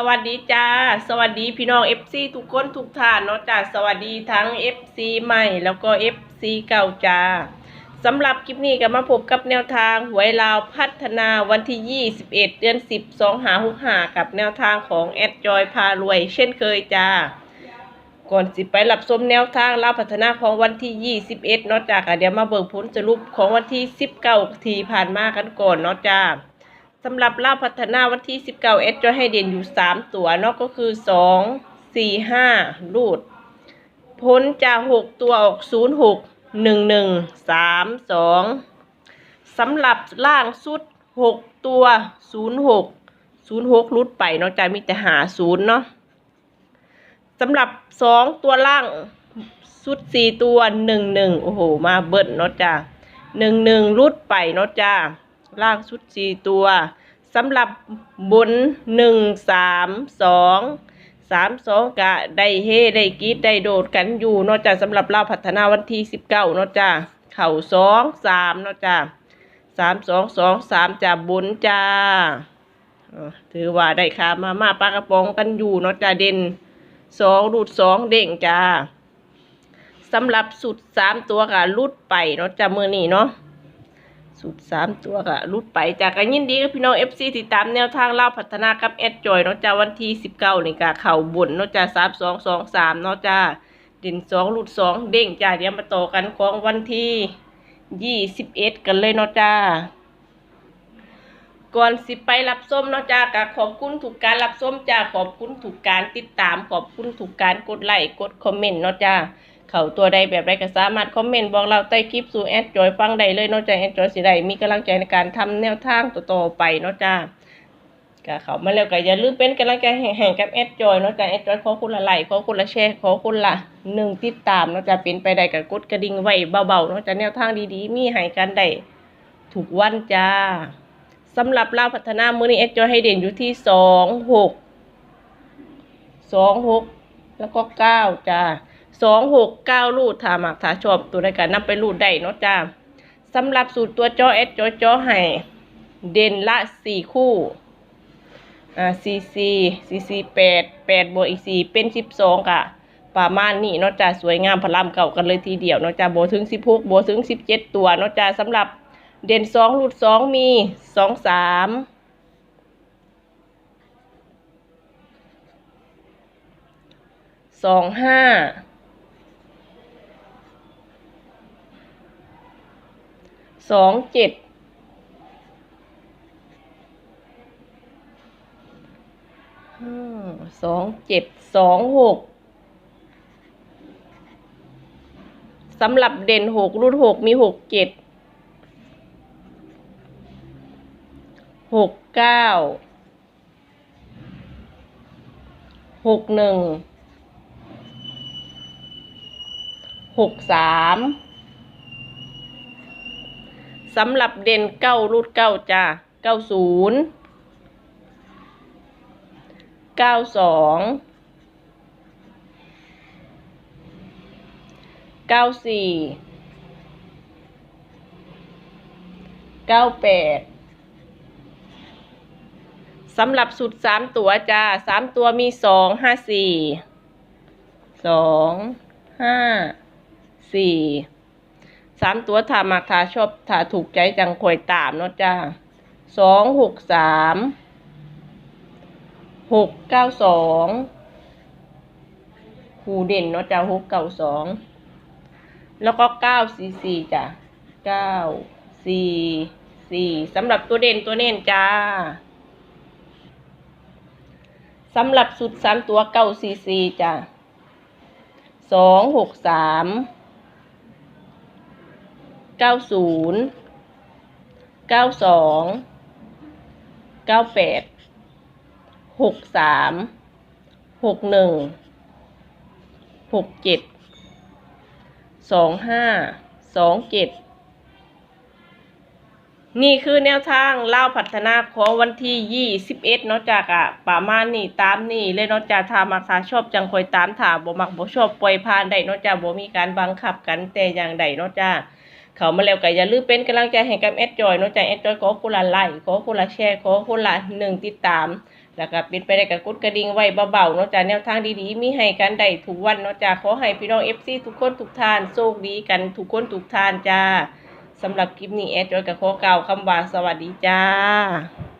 สวัสดีจ้า สวัสดีพี่น้อง FC ทุกคนทุกท่านเนาะจ้าสวัสดีทั้ง FC ใหม่แล้วก็ FC เก่าจ้าสำหรับคลิปนี้ก็มาพบกับแนวทางหวยลาวพัฒนาวันที่ 21 เดือน 10 2หา6หากับแนวทางของแอดจอยพารวย เช่นเคยจ้า ก่อนสิไปรับชมแนวทางลาวพัฒนาของวันที่ 21เนาะจ้าก็เดี๋ยวมาเบิ่งผลสรุปของวันที่ 19 ที่ผ่านมากันก่อนเนาะจ้า สำหรับลาพัฒนาวันที่ 19 เอสจะให้เด่นอยู่ 3 ตัวเนาะก็คือ 2 4 5 รูด พ้นจาก 6 ตัวออก 0 6 1 1 3 2 สำหรับล่างสุด 6 ตัว 0 6 0 6รุดไปเนาะจ้ามีแต่หา 0 เนาะสำหรับ 2 ตัวล่างสุด 4 ตัว 1 1 โอ้โห มาเบิ้ลเนาะจ้า1 1รุดไปเนาะจ้า ล่างชุดสี่ตัวสำหรับบนหนึ่งสามสองสามสองกะได้เฮได้กีดได้โดดกันอยู่นอกจากสำหรับเราพัฒนาวันที่สิบเก้านอกจากเข่าสองสามนอกจากสามสองสองสามจากบนจ้าถือว่าได้ค่ะมามาปลากระป๋องกันอยู่นอกจากเด่นสองรูดสองเด้งจ้าสำหรับสุดสามตัวกะรุดไปนาะจ้ามือนี่เนาะ สุดสามตัวก็รุดไปจากกันยินดีกับพี่น้องเอฟซีติดตามแนวทางเล่าพัฒนากับแอดจอยเนาะจ้าวันที่สิบเก้านี่กะเข่าบุญเนาะจ้าสามสองสองสามเนาะจ้าเด่นสองรุดสองเด้งจ้าเดี๋ยวมาต่อกันของวันที่ยี่สิบเอ็ดกันเลยเนาะจ้าก่อนสิไปรับส้มเนาะจ้ากะขอบคุณถูกการรับส้มจ้าขอบคุณถูกการติดตามขอบคุณถูกการกดไลค์กดคอมเมนต์เนาะจ้า เขาตัวใดแบบใดก็สามารถคอมเมนต์บอกเราใต้คลิปสู่แอดจอยฟังได้เลยนอกจากแอดจอยสิได้มีกำลังใจในการทำแนวทางต่อๆไปเนาะจ้าก็เขามาแล้วก็อย่าลืมเป็นกำลังใจแห่งๆกับแอดจอยเนาะจ้าแอดจอยขอคุณละไลค์ขอคุณละแชร์ขอคุณละหนึ่งติดตามเนาะจ้าเป็นไปได้กับกดกระดิ่งไว้เบาๆเนาะจ้าแนวทางดีๆ มีให้กันได้ถูกวันจ้าสำหรับเราพัฒนามือนี้แอดจอยให้เด่นอยู่ที่สองหกสองหกแล้วก็เก้าจ้า สองหกเก้ารูดถาหมักถาชอบตัวในการนำไปรูดได้เนาะจ้าสำหรับสูตรตัวจอเอสจอจอให้เด่นละสี่คู่อ่าซีซีซีซีแปดแปดบวกอีกสี่เป็นสิบสองค่ะประมาณนี้เนาะจ้าสวยงามพลัมเก่ากันเลยทีเดียวเนาะจ้าโบถึงสิบหกโบถึงสิบเจ็ดตัวเนาะจ้าสำหรับเด่นสองรูดสองมีสองสามสองห้า สองเจ็ดห้าสองเจ็ดสองหกสำหรับเด่นหกรุ่นหกมีหกเจ็ดหกเก้าหกหนึ่งหกสาม สำหรับเด่นเก้ารูดเก้าจ้าเก้าศูนย์เก้าสองเก้าสี่เก้าแปดสำหรับสุดสามตัวจ้าสามตัวมีสองห้าสี่สองห้าสี่ สามตัวถามักถาชอบถ้าถูกใจจังคอยตามเนาะจ้าสองหกสามหกเก้าสองหูเด่นเนาะจ้าหกเก้าสองแล้วก็เก้าสี่สี่จ้ะเก้าสี่สี่สำหรับตัวเด่นตัวเน้นจ้าสำหรับสุดสามตัวเก้าสี่สี่จ้ะสองหกสาม เก้าศูนย์เก้าสองเก้าแปดหกสามหกหนึ่งหกเจ็ดสองห้าสองเจ็ดนี่คือแนวทางเล่าพัฒนาของวันที่ยี่สิบเอ็ดนาะจากอะประมาณนี้ตามนี่เลยเนาะจากถามักถ้าชอบจังคอยตามถ้าบ่มักบ่ชอบปล่อยผ่านได้เนาะจากบ่มีการบังคับกันแต่อย่างใดเนาะจ้า เขามาแล้วก็อย่าลืมเป็นกำลังใจให้กับแอดจอยน้องใจแอดจอยขอคนละไลค์ขอคนละแชร์ขอคนละหนึ่งติดตาม แล้วก็เป็นไปได้กับกดกระดิ่งไว้เบาๆนาะจ้าแนวทางดีๆ มีให้กันได้ทุกวันนาะจ้าขอให้พี่น้องเอฟซีทุกคนทุกท่านโชคดีกันทุกคนทุกท่านจ้าสำหรับคลิปนี้แอดจอยกับขอกล่าวคำว่าสวัสดีจ้า